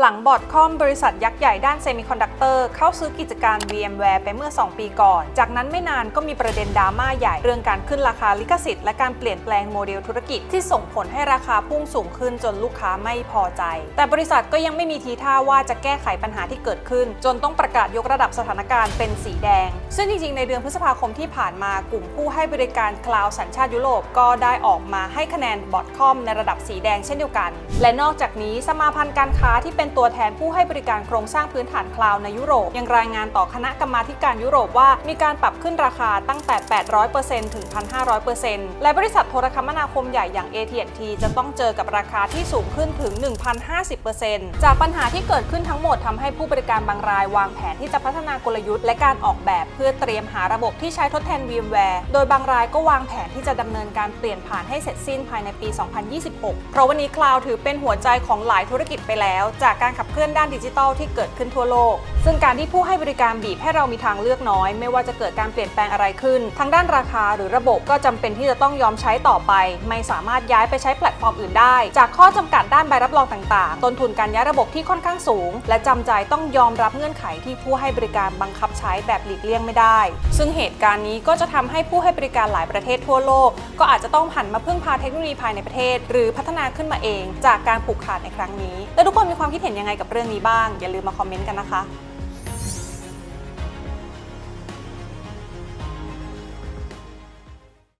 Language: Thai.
หลังบอดคอมบริษัทยักษ์ใหญ่ด้านเซมิคอนดักเตอร์เข้าซื้อกิจการ VMware ไปเมื่อ 2 ปีก่อน จากนั้นไม่นานก็มีประเด็นดราม่าใหญ่เรื่องการขึ้นราคาลิขสิทธิ์และการเปลี่ยนแปลงโมเดลธุรกิจที่ส่งผลให้ราคาพุ่งสูงขึ้นจนลูกค้าไม่พอใจ แต่บริษัทก็ยังไม่มีทีท่าว่าจะแก้ไขปัญหาที่เกิดขึ้น จนต้องประกาศยกระดับสถานการณ์เป็นสีแดง ซึ่งจริงๆ ในเดือนพฤษภาคมที่ผ่านมากลุ่มผู้ให้บริการคลาวด์สัญชาติยุโรปก็ได้ออกมาให้คะแนนบอทคอมในระดับสีแดงเช่นเดียวกัน และนอกจากนี้สมาพันธ์การค้าที่เป็นตัวแทนผู้ให้บริการโครงสร้างพื้นฐานคลาวในยุโรป ยังรายงานต่อคณะกรรมาการยุโรปว่ามีการปรับขึ้นราคาตั้งแต่ 800%ถึง 1,500%และบริษัทโทรคมนาคมใหญ่อย่าง AT&T จะต้องเจอกับราคาที่สูงขึ้นถึง 1,050%จากปัญหาที่เกิดขึ้นทั้งหมดทำให้ผู้บริการบางรายวางแผนที่จะพัฒนากลยุทธ์และการออกแบบเพื่อเตรียมหาระบบที่ใช้ทดแทน VMware โดยบางรายก็วางแผนที่จะดำเนินการเปลี่ยนผ่านให้เสร็จสิ้นภายในปี 2026 เพราะวันนี้คลาวถือเป็นหัวใจของหลายธุรกิจไปแล้ว จากการขับเคลื่อนด้านดิจิทัลที่เกิดขึ้นทั่วโลกซึ่งการที่ผู้ให้บริการบีบให้เรามีทางเลือกน้อย ไม่ว่าจะเกิดการเปลี่ยนแปลงอะไรขึ้นทั้งด้านราคาหรือระบบก็จำเป็นที่จะต้องยอมใช้ต่อไป ไม่สามารถย้ายไปใช้แพลตฟอร์มอื่นได้ จากข้อจำกัดด้านใบรับรองต่างๆ ต้นทุนการย้ายระบบที่ค่อนข้างสูง และจำใจต้องยอมรับเงื่อนไขที่ผู้ให้บริการบังคับใช้แบบหลีกเลี่ยงไม่ได้ ซึ่งเหตุการณ์นี้ก็จะทำให้ผู้ให้บริการหลายประเทศทั่วโลก ก็อาจจะต้องหันมาพึ่งพาเทคโนโลยีภายในประเทศ หรือพัฒนาขึ้นมาเอง จากการผูกขาดในครั้งนี้ แล้วทุกคนมีความคิดเห็นยังไงกับเรื่องนี้บ้าง อย่าลืมมาคอมเมนต์กันนะคะ